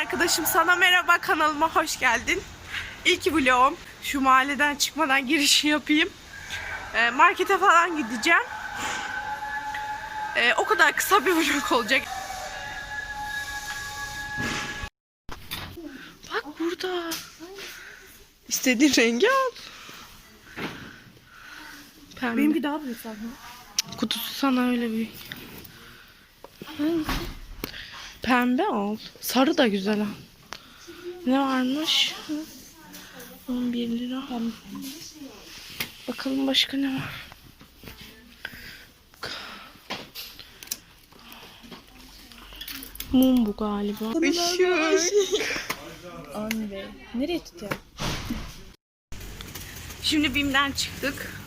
arkadaşım sana merhaba kanalıma hoş geldin. İlk vlogum. Şu mahalleden çıkmadan girişi yapayım. Ee, markete falan gideceğim. Ee, o kadar kısa bir vlog olacak. Bak burada. İstediğin rengi al. Pembe. Benimki daha büyük zaten. Kutusu sana öyle büyük. Pembe al. Sarı da güzel al. Ne varmış? 11 lira. Bakalım başka ne var? Mum bu galiba. Işık. Anne. Nereye tutuyor? Şimdi BİM'den çıktık.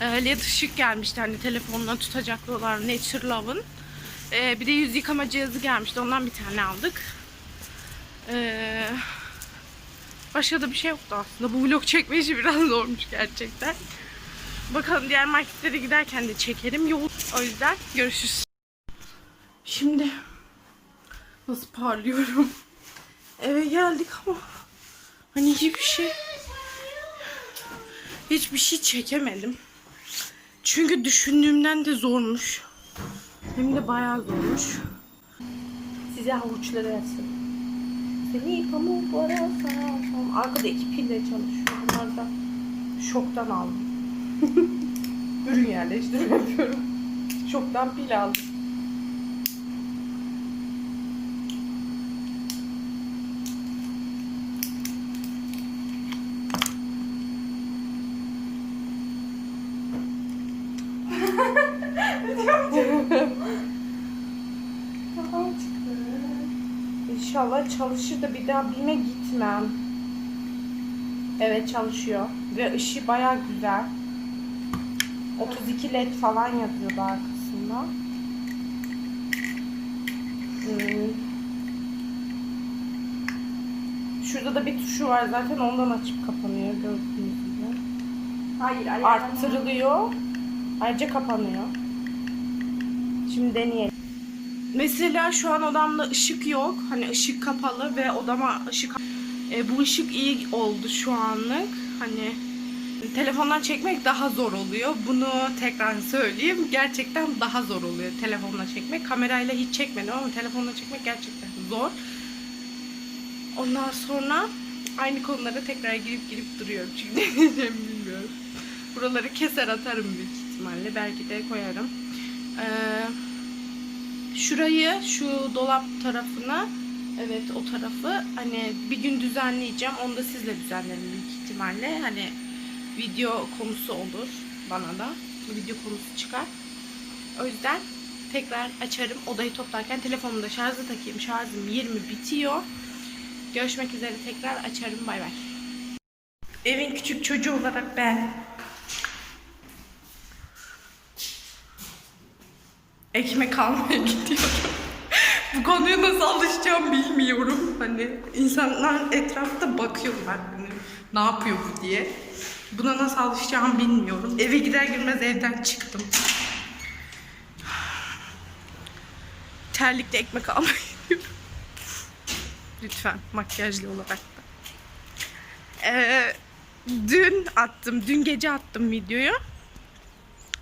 Ee, LED ışık gelmişti hani telefonla tutacaklı olan Nature Love'ın. Ee, bir de yüz yıkama cihazı gelmişti. Ondan bir tane aldık. Ee, başka da bir şey yoktu aslında. Bu vlog çekme işi biraz zormuş gerçekten. Bakalım diğer marketlere giderken de çekerim. Yol. O yüzden görüşürüz. Şimdi nasıl parlıyorum. Eve geldik ama hani hiçbir şey hiçbir şey çekemedim. Çünkü düşündüğümden de zormuş. Hem de bayağı zormuş. Size havuçları versin. Seni pamuklara sararım. Arkada iki pille çalışıyor. Bunlar da Şoktan aldım. Ürün yerleştirme yapıyorum. Şoktan pil aldım. İnşallah çalışır da bir daha BİM'e gitmem. Evet çalışıyor. Ve ışığı baya güzel. 32 led falan yazıyordu arkasında. Hmm. Şurada da bir tuşu var zaten ondan açıp kapanıyor gördüğünüz gibi. Hayır, Arttırılıyor. Ayrıca kapanıyor. Şimdi deneyelim. Mesela şu an odamda ışık yok. Hani ışık kapalı ve odama ışık e, bu ışık iyi oldu şu anlık. Hani telefondan çekmek daha zor oluyor. Bunu tekrar söyleyeyim. Gerçekten daha zor oluyor telefonla çekmek. Kamerayla hiç çekmedim ama telefonla çekmek gerçekten zor. Ondan sonra aynı konulara tekrar girip girip duruyorum. Çünkü ne diyeceğimi bilmiyorum. Buraları keser atarım büyük ihtimalle. Belki de koyarım. Ee, şurayı, şu dolap tarafına Evet o tarafı hani bir gün düzenleyeceğim. Onu da sizle düzenlerim büyük ihtimalle. Hani video konusu olur bana da. Video konusu çıkar. O yüzden tekrar açarım. Odayı toplarken telefonumu da şarja takayım. Şarjım 20 bitiyor. Görüşmek üzere tekrar açarım. Bay bay. Evin küçük çocuğu olarak ben ekmek almaya gidiyorum. Bu konuya nasıl alışacağım bilmiyorum. Hani insanlar etrafta bakıyorlar hani ne yapıyor bu diye. Buna nasıl alışacağım bilmiyorum. Eve gider girmez evden çıktım. Terlikle ekmek almaya gidiyorum. Lütfen makyajlı olarak da. Ee, dün attım, dün gece attım videoyu.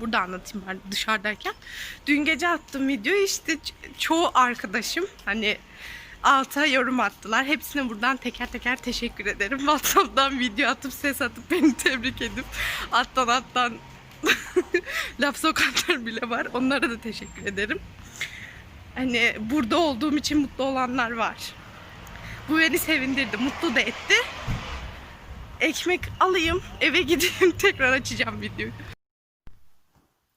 Burada anlatayım ben dışarıdayken. Dün gece attığım video işte çoğu arkadaşım hani alta yorum attılar. Hepsine buradan teker teker teşekkür ederim. WhatsApp'tan video atıp ses atıp beni tebrik edip alttan alttan laf sokanlar bile var. Onlara da teşekkür ederim. Hani burada olduğum için mutlu olanlar var. Bu beni sevindirdi, mutlu da etti. Ekmek alayım, eve gideyim tekrar açacağım videoyu.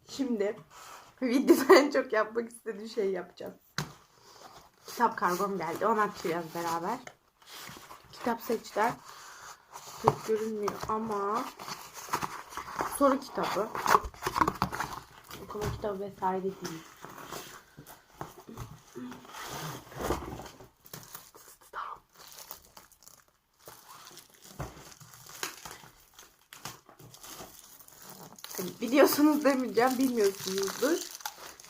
Şimdi videoda en çok yapmak istediğim şeyi yapacağız. Kitap kargom geldi. Onu açacağız beraber. Kitap seçtiler. Pek görünmüyor ama soru kitabı. Okuma kitabı vesaire değil. Biliyorsunuz demeyeceğim, bilmiyorsunuzdur.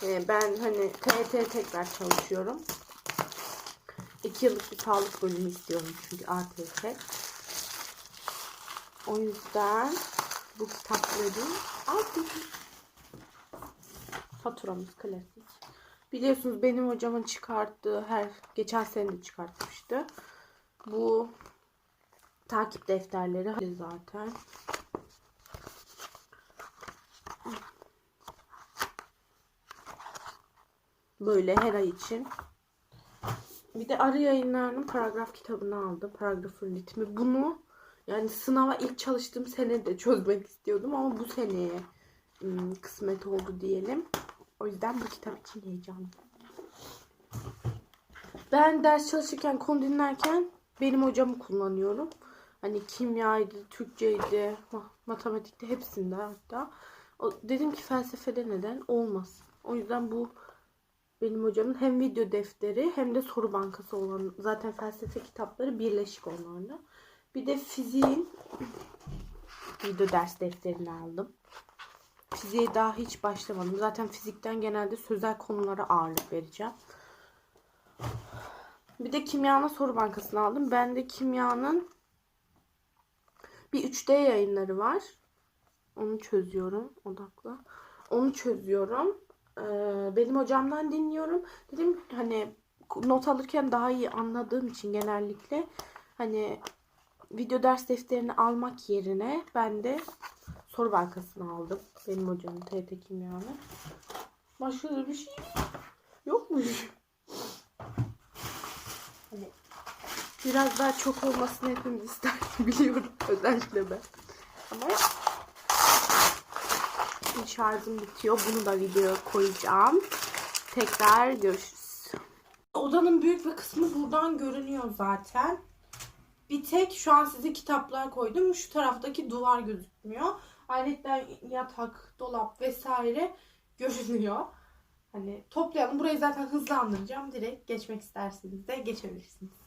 Ee, ben hani TET tekrar çalışıyorum. İki yıllık bir sağlık bölümü istiyorum çünkü ATS. O yüzden bu kitapları aldım. Faturamız klasik. Biliyorsunuz benim hocamın çıkarttığı her geçen sene de çıkartmıştı. Bu takip defterleri zaten. Böyle her ay için. Bir de arı yayınlarının paragraf kitabını aldım. Paragrafın ritmi. Bunu yani sınava ilk çalıştığım sene de çözmek istiyordum ama bu seneye ım, kısmet oldu diyelim. O yüzden bu kitap için heyecanlıyım. Ben ders çalışırken, konu dinlerken benim hocamı kullanıyorum. Hani kimyaydı, Türkçeydi, ma- matematikte hepsinde hatta. O, dedim ki felsefede neden? Olmaz. O yüzden bu benim hocamın hem video defteri hem de soru bankası olan zaten felsefe kitapları birleşik onlarla. Bir de fiziğin video ders defterini aldım. Fiziğe daha hiç başlamadım. Zaten fizikten genelde sözel konulara ağırlık vereceğim. Bir de kimyanın soru bankasını aldım. Ben de kimyanın bir 3D yayınları var. Onu çözüyorum odakla. Onu çözüyorum. Benim hocamdan dinliyorum. Dedim hani not alırken daha iyi anladığım için genellikle hani video ders defterini almak yerine ben de soru bankasını aldım. Benim hocamın TRT Kimya'nın. Başka da bir şey yok mu? Hani biraz daha çok olmasını hepimiz ister biliyorum özellikle ben. Ama şarjım bitiyor. Bunu da videoya koyacağım. Tekrar görüşürüz. Odanın büyük bir kısmı buradan görünüyor zaten. Bir tek şu an size kitaplar koydum. Şu taraftaki duvar gözükmüyor. Ayrıca yatak, dolap vesaire görünüyor. Hani toplayalım. Burayı zaten hızlandıracağım. Direkt geçmek isterseniz de geçebilirsiniz.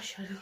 başarılı.